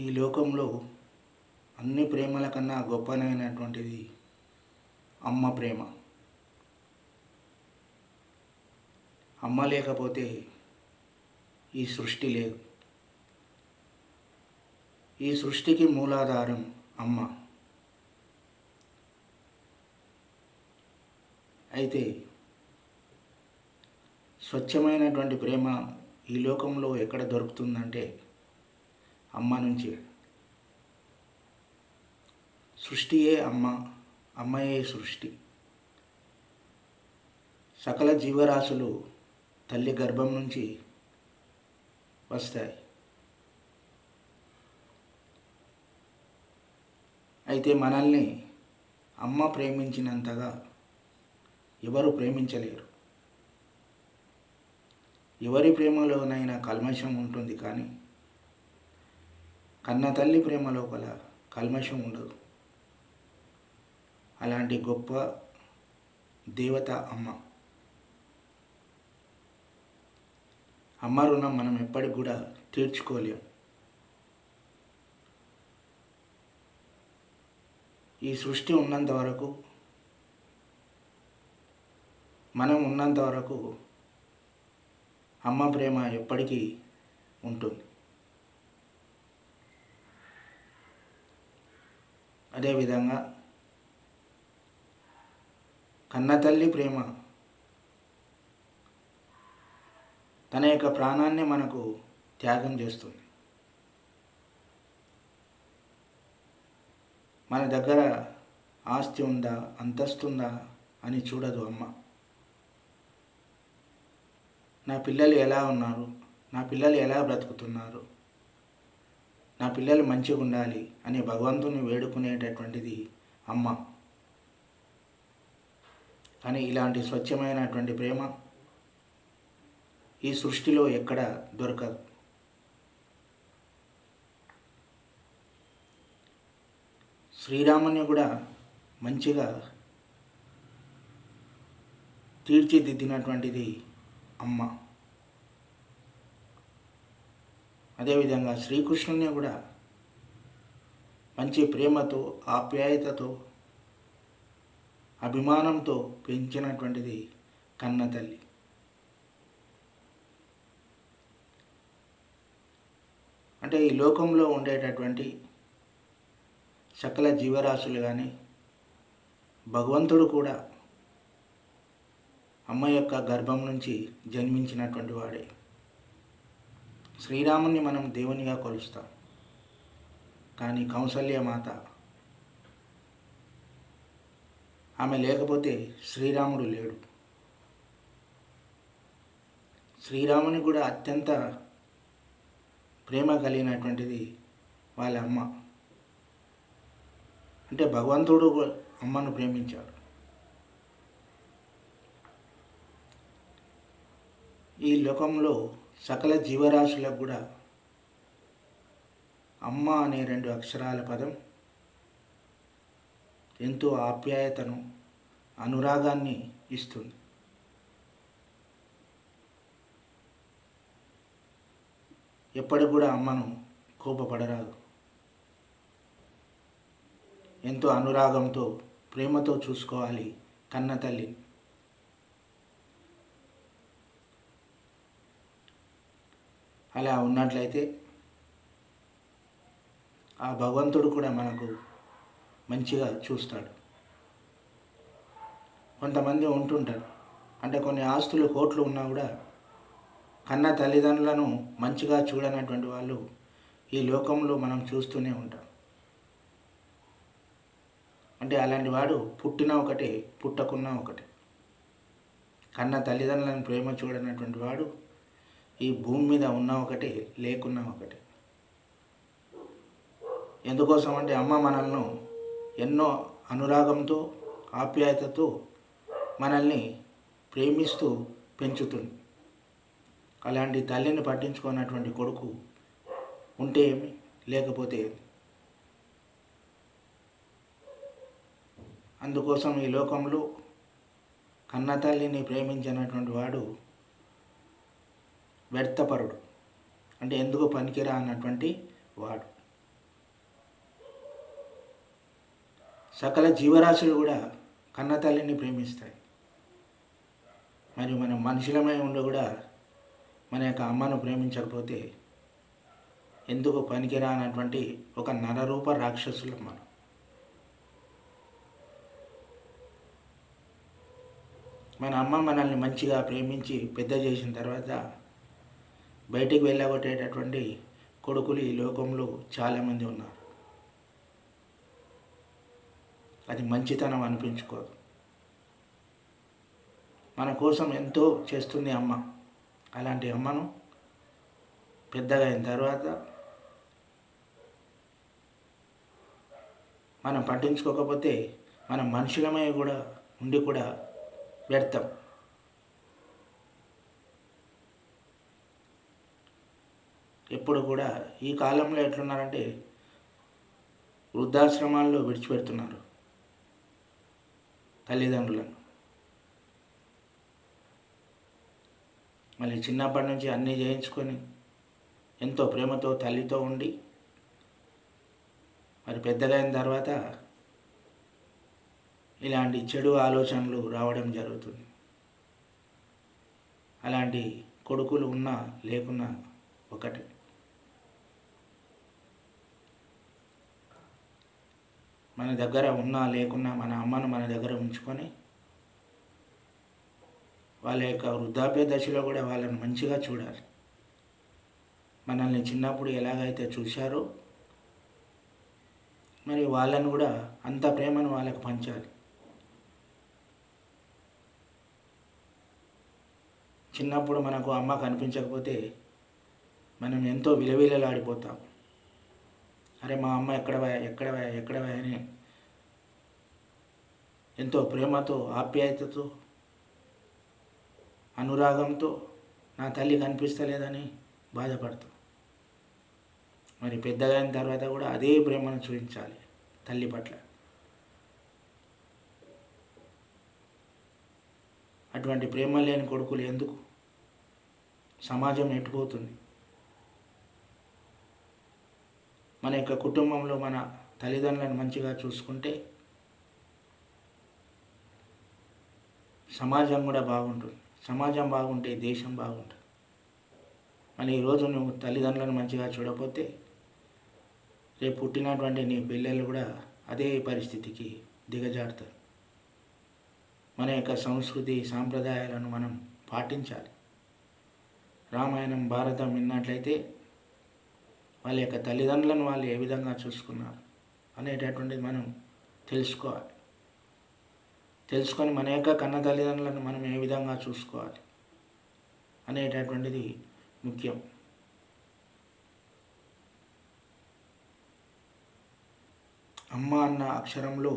ఈ లోకంలో అన్ని ప్రేమల కన్నా గొప్పనైనటువంటిది అమ్మ ప్రేమ. అమ్మ లేకపోతే ఈ సృష్టి లేదు. ఈ సృష్టికి మూలాధారం అమ్మ. అయితే స్వచ్ఛమైనటువంటి ప్రేమ ఈ లోకంలో ఎక్కడ దొరుకుతుందంటే అమ్మ నుంచి. సృష్టియే అమ్మ అమ్మయే సృష్టి. సకల జీవరాశులు తల్లి గర్భం నుంచి వస్తాయి. అయితే మనల్ని అమ్మ ప్రేమించినంతగా ఎవరు ప్రేమించలేరు. ఎవరి ప్రేమలోనైనా కల్మషం ఉంటుంది కానీ కన్న తల్లి ప్రేమ లోపల కల్మషం ఉండదు. అలాంటి గొప్ప దేవత అమ్మ. అమ్మ రుణం మనం ఎప్పటికి కూడా తీర్చుకోలేం. ఈ సృష్టి ఉన్నంత వరకు మనం ఉన్నంత వరకు అమ్మ ప్రేమ ఎప్పటికీ ఉంటుంది. అదేవిధంగా కన్నతల్లి ప్రేమ. తన యొక్క ప్రాణాన్ని మనకు త్యాగం చేస్తుంది. మన దగ్గర ఆస్తి ఉందా అంతస్తుందా అని చూడదు అమ్మ. నా పిల్లలు ఎలా ఉన్నారు? నా పిల్లలు ఎలా బ్రతుకుతున్నారు? నా పిల్లలు మంచిగా ఉండాలి అని భగవంతుని వేడుకునేటటువంటిది అమ్మ. కానీ ఇలాంటి స్వచ్ఛమైనటువంటి ప్రేమ ఈ సృష్టిలో ఎక్కడ దొరకదు. శ్రీరాముని కూడా మంచిగా తీర్చిదిద్దినటువంటిది అమ్మ. అదేవిధంగా శ్రీకృష్ణుని కూడా మంచి ప్రేమతో ఆప్యాయతతో అభిమానంతో పెంచినటువంటిది కన్న తల్లి. అంటే ఈ లోకంలో ఉండేటటువంటి సకల జీవరాశులు కానీ భగవంతుడు కూడా అమ్మ యొక్క గర్భం నుంచి జన్మించినటువంటి వాడే. శ్రీరాముని మనం దేవునిగా కొలుస్తాం. కానీ కౌసల్య మాత ఆమె లేకపోతే శ్రీరాముడు లేడు. శ్రీరాముని కూడా అత్యంత ప్రేమ కలిగినటువంటిది వాళ్ళ అమ్మ. అంటే భగవంతుడు కూడా అమ్మను ప్రేమించాడు. ఈ లోకంలో సకల జీవరాశులకు కూడా అమ్మ అనే రెండు అక్షరాల పదం ఎంతో ఆప్యాయతను అనురాగాన్ని ఇస్తుంది. ఎప్పటికి కూడా అమ్మను కోపపడరాదు. ఎంతో అనురాగంతో ప్రేమతో చూసుకోవాలి కన్న తల్లిని అలా ఉన్నట్లయితే ఆ భగవంతుడు కూడా మనకు మంచిగా చూస్తాడు. కొంతమంది ఉంటుంటారు. అంటే కొన్ని ఆస్తులు కోట్లు ఉన్నా కూడా కన్న తల్లిదండ్రులను మంచిగా చూడనటువంటి వాళ్ళు ఈ లోకంలో మనం చూస్తూనే ఉంటాం. అంటే అలాంటి వాడు పుట్టిన ఒకటే పుట్టకున్నా ఒకటే. కన్న తల్లిదండ్రులను ప్రేమ చూడనటువంటి వాడు ఈ భూమి మీద ఉన్న ఒకటి లేకున్నా ఒకటి. ఎందుకోసం అంటే అమ్మ మనల్ని ఎన్నో అనురాగంతో ఆప్యాయతతో మనల్ని ప్రేమిస్తూ పెంచుతుంది. అలాంటి తల్లిని పట్టించుకున్నటువంటి కొడుకు ఉంటే ఏమి? లేకపోతే అందుకోసం ఈ లోకంలో కన్న తల్లిని ప్రేమించినటువంటి వాడు వ్యర్థపరుడు. అంటే ఎందుకు పనికిరా అన్నటువంటి వాడు. సకల జీవరాశులు కూడా కన్నతల్లిని ప్రేమిస్తాయి. మరియు మనం మనుషులమై ఉండి కూడా మన యొక్క అమ్మను ప్రేమించకపోతే ఎందుకు పనికిరా అన్నటువంటి ఒక నరరూప రాక్షసులు మనం. మన అమ్మ మనల్ని మంచిగా ప్రేమించి పెద్ద చేసిన తర్వాత బయటికి వెళ్ళగొట్టేటటువంటి కొడుకులు ఈ లోకంలో చాలామంది ఉన్నారు. అది మంచితనం అనిపించుకోదు. మన కోసం ఎంతో చేస్తుంది అమ్మ. అలాంటి అమ్మను పెద్దగా అయిన తర్వాత మనం పట్టించుకోకపోతే మనం మనుషులమై కూడా ఉండి కూడా వ్యర్థం. ఎప్పుడు కూడా ఈ కాలంలో ఎట్లున్నారంటే వృద్ధాశ్రమాల్లో విడిచిపెడుతున్నారు తల్లిదండ్రులను. మళ్ళీ చిన్నప్పటి నుంచి అన్నీ చేయించుకొని ఎంతో ప్రేమతో తల్లితో ఉండి మరి పెద్దగా అయిన తర్వాత ఇలాంటి చెడు ఆలోచనలు రావడం జరుగుతుంది. అలాంటి కొడుకులు ఉన్నా లేకున్నా ఒకటి. మన దగ్గర ఉన్నా లేకున్నా మన అమ్మను మన దగ్గర ఉంచుకొని వాళ్ళ యొక్క వృద్ధాప్య దశలో కూడా వాళ్ళని మంచిగా చూడాలి. మనల్ని చిన్నప్పుడు ఎలాగైతే చూశారో మరి వాళ్ళని కూడా అంత ప్రేమను వాళ్ళకి పంచాలి. చిన్నప్పుడు మనకు అమ్మ కనిపించకపోతే మనం ఎంతో విలవిలలాడిపోతాం. అరే మా అమ్మ ఎక్కడ ఎక్కడ ఎక్కడ అని ఎంతో ప్రేమతో ఆప్యాయతతో అనురాగంతో నా తల్లి కనిపిస్తలేదని బాధపడుతూ. మరి పెద్దగా అయిన తర్వాత కూడా అదే ప్రేమను చూపించాలి తల్లి పట్ల. అటువంటి ప్రేమ లేని కొడుకులు ఎందుకు? సమాజం ఎట్టుపోతుంది? మన యొక్క కుటుంబంలో మన తల్లిదండ్రులను మంచిగా చూసుకుంటే సమాజం కూడా బాగుంటుంది. సమాజం బాగుంటే దేశం బాగుంటుంది. మరి ఈరోజు నువ్వు తల్లిదండ్రులను మంచిగా చూడకపోతే రేపు పుట్టినటువంటి నీ పిల్లలు కూడా అదే పరిస్థితికి దిగజారుతారు. మన యొక్క సంస్కృతి సాంప్రదాయాలను మనం పాటించాలి. రామాయణం భారతం విన్నట్లయితే వాళ్ళ యొక్క తల్లిదండ్రులను వాళ్ళు ఏ విధంగా చూసుకున్నారు అనేటటువంటిది మనం తెలుసుకోవాలి. తెలుసుకొని మన యొక్క కన్న తల్లిదండ్రులను మనం ఏ విధంగా చూసుకోవాలి అనేటటువంటిది ముఖ్యం. అమ్మ అన్న అక్షరంలో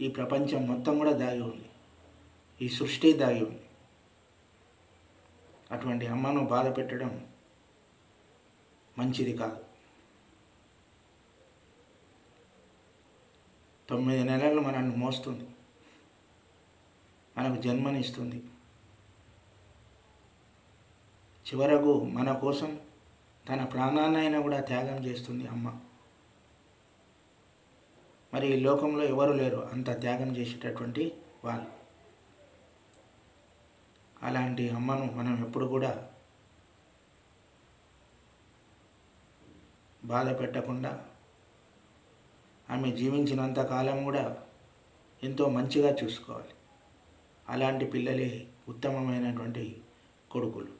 ఈ ప్రపంచం మొత్తం కూడా దాగి ఉంది. ఈ సృష్టి దాగి ఉంది. అటువంటి అమ్మను బాధ పెట్టడం మంచిది కాదు. తొమ్మిది నెలలు మనల్ని మోస్తుంది. మనకు జన్మనిస్తుంది. చివరకు మన కోసం తన ప్రాణాన్నైనా కూడా త్యాగం చేస్తుంది అమ్మ. మరి ఈ లోకంలో ఎవరు లేరు అంత త్యాగం చేసేటటువంటి వాళ్ళు. అలాంటి అమ్మను మనం ఎప్పుడు కూడా బాధ పెట్టకుండా ఆమె జీవించినంత కాలం కూడా ఎంతో మంచిగా చూసుకోవాలి. అలాంటి పిల్లలే ఉత్తమమైనటువంటి కొడుకులు.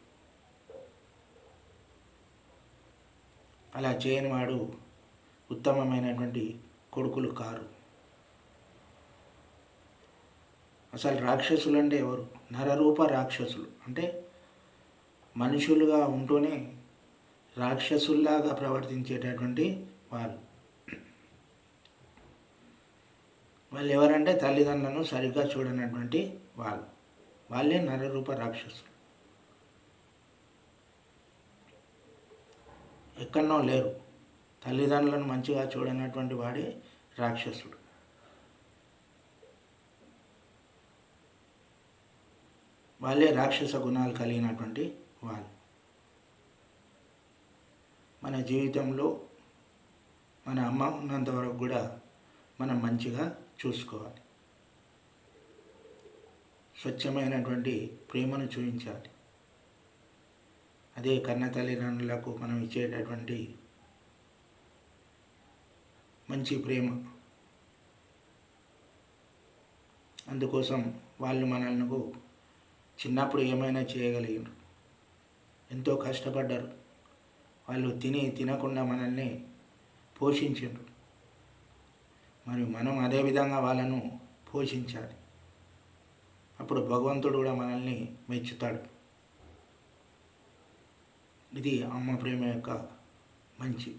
అలా చేయని వాడు ఉత్తమమైనటువంటి కొడుకులు కారు. అసలు రాక్షసులు అంటే ఎవరు? నరరూప రాక్షసులు. అంటే మనుషులుగా ఉంటూనే రాక్షసుల్లాగా ప్రవర్తించేటటువంటి వాళ్ళు వాళ్ళు ఎవరంటే తల్లిదండ్రులను సరిగ్గా చూడనటువంటి వాళ్ళు. వాళ్ళే నరరూప రాక్షసులు. ఎక్కడనో లేరు. తల్లిదండ్రులను మంచిగా చూడనటువంటి వాడే రాక్షసుడు. వాళ్ళే రాక్షస గుణాలు కలిగినటువంటి వాళ్ళు. మన జీవితంలో మన అమ్మ ఉన్నంత వరకు కూడా మనం మంచిగా చూసుకోవాలి. స్వచ్ఛమైనటువంటి ప్రేమను చూపించాలి. అదే కన్న తల్లిదండ్రులకు మనం ఇచ్చేటటువంటి మంచి ప్రేమ. అందుకోసం వాళ్ళు మనల్ని చిన్నప్పుడు ఏమైనా చేయగలిగారు ఎంతో కష్టపడ్డారు. వాళ్ళు తిని తినకుండా మనల్ని పోషించారు మరి మనం అదే విధంగా వాళ్ళను పోషించాలి. అప్పుడు భగవంతుడు కూడా మనల్ని మెచ్చుతాడు. ఇది అమ్మ ప్రేమ యొక్క మంచి